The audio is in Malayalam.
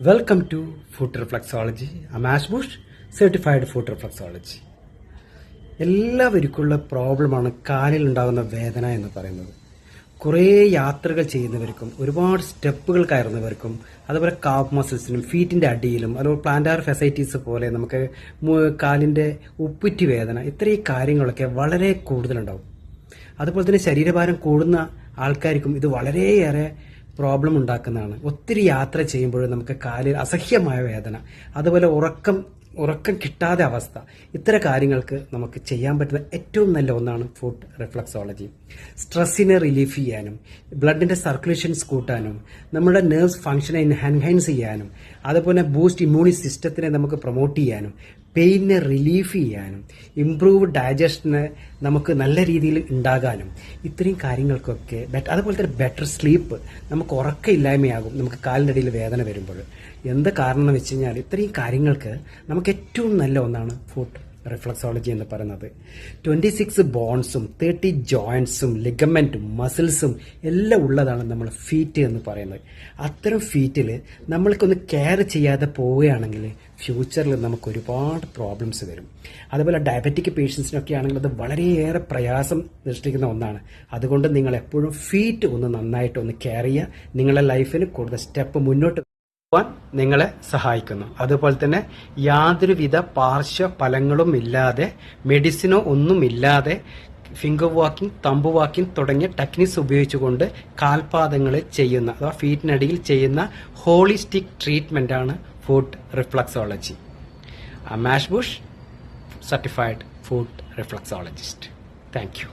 Welcome to foot reflexology Amash Bush certified foot reflexology എല്ലാവർക്കുള്ള പ്രോബ്ലമാണ് കാലിൽ ഉണ്ടാകുന്ന വേദന എന്ന് പറയുന്നത്. കുറേ യാത്രകൾ ചെയ്യുന്നവർക്കും ഒരുപാട് സ്റ്റെപ്പുകൾ കയറുന്നവർക്കും അതുപോലെ കാഫ് മസിൽസിനും ഫീറ്റിന്റെ അടിയിലും അതുപോലെ പ്ലാന്റാർ ഫെസൈറ്റീസ് പോലെ നമുക്ക് കാലിന്റെ ഉപ്പുറ്റി വേദന ഇത്രയും കാര്യങ്ങളൊക്കെ വളരെ കൂടുതലുണ്ടാവും. അതുപോലെ തന്നെ ശരീരഭാരം കൂടുന്ന ആൾക്കാർക്കും ഇത് വളരെയേറെ പ്രോബ്ലം ഉണ്ടാക്കുന്നതാണ്. ഒത്തിരി യാത്ര ചെയ്യുമ്പോൾ നമുക്ക് കാലിൽ അസഹ്യമായ വേദന അതുപോലെ ഉറക്കം ഉറക്കം കിട്ടാതെ അവസ്ഥ. ഇത്തരം കാര്യങ്ങൾക്ക് നമുക്ക് ചെയ്യാൻ പറ്റുന്ന ഏറ്റവും നല്ല ഒന്നാണ് ഫുഡ് റിഫ്ലക്സോളജി സ്ട്രെസ്സിനെ റിലീഫ് ചെയ്യാനും ബ്ലഡിന്റെ സർക്കുലേഷൻസ് കൂട്ടാനും നമ്മുടെ നെർവ്സ് ഫംഗ്ഷനെ എൻഹാൻസ് ചെയ്യാനും അതുപോലെ ബൂസ്റ്റ് ഇമ്മ്യൂണി സിസ്റ്റത്തിനെ നമുക്ക് പ്രൊമോട്ട് ചെയ്യാനും പെയിനെ റിലീഫ് ചെയ്യാനും ഇംപ്രൂവ് ഡൈജഷന് നമുക്ക് നല്ല രീതിയിൽ ഉണ്ടാകാനും ഇത്രയും കാര്യങ്ങൾക്കൊക്കെ ബെറ്റർ അതുപോലെ തന്നെ ബെറ്റർ സ്ലീപ്പ് നമുക്ക് ഉറക്കമില്ലായ്മയാകും നമുക്ക് കാലിന്റെ അടിയിൽ വേദന വരുമ്പോൾ. എന്ത് കാരണം എന്ന് വെച്ച് കഴിഞ്ഞാൽ ഇത്രയും കാര്യങ്ങൾക്ക് നമുക്ക് ഏറ്റവും നല്ല ഒന്നാണ് ഫുഡ് റിഫ്ലക്സോളജി എന്ന് പറയുന്നത്. ട്വന്റി സിക്സ് ബോൺസും തേർട്ടി ജോയിൻസും ലിഗമെന്റും മസിൽസും എല്ലാം ഉള്ളതാണ് നമ്മൾ ഫീറ്റ് എന്ന് പറയുന്നത്. അത്തരം ഫീറ്റിൽ നമ്മൾക്കൊന്ന് കെയർ ചെയ്യാതെ പോവുകയാണെങ്കിൽ ഫ്യൂച്ചറിൽ നമുക്ക് ഒരുപാട് പ്രോബ്ലംസ് വരും. അതുപോലെ ഡയബറ്റിക് പേഷ്യൻസിനൊക്കെ ആണെങ്കിൽ അത് വളരെയേറെ പ്രയാസം സൃഷ്ടിക്കുന്ന ഒന്നാണ്. അതുകൊണ്ട് നിങ്ങൾ എപ്പോഴും ഫീറ്റ് ഒന്ന് നന്നായിട്ട് ഒന്ന് കെയർ ചെയ്യുക. നിങ്ങളുടെ ലൈഫിന് കൂടുതൽ സ്റ്റെപ്പ് മുന്നോട്ട് പോകാൻ നിങ്ങളെ സഹായിക്കുന്നു. അതുപോലെ തന്നെ യാതൊരുവിധ പാർശ്വ ഫലങ്ങളും ഇല്ലാതെ മെഡിസിനോ ഒന്നും ഇല്ലാതെ ഫിംഗർ വാക്കിംഗ് തമ്പ് വാക്കിംഗ് തുടങ്ങിയ ടെക്നിക്സ് ഉപയോഗിച്ചുകൊണ്ട് കാൽപാദങ്ങളിൽ ചെയ്യുന്ന അഥവാ ഫീറ്റിനടിയിൽ ചെയ്യുന്ന ഹോളിസ്റ്റിക് ട്രീറ്റ്മെന്റ് ആണ് foot reflexology Mash Bush certified foot reflexologist thank you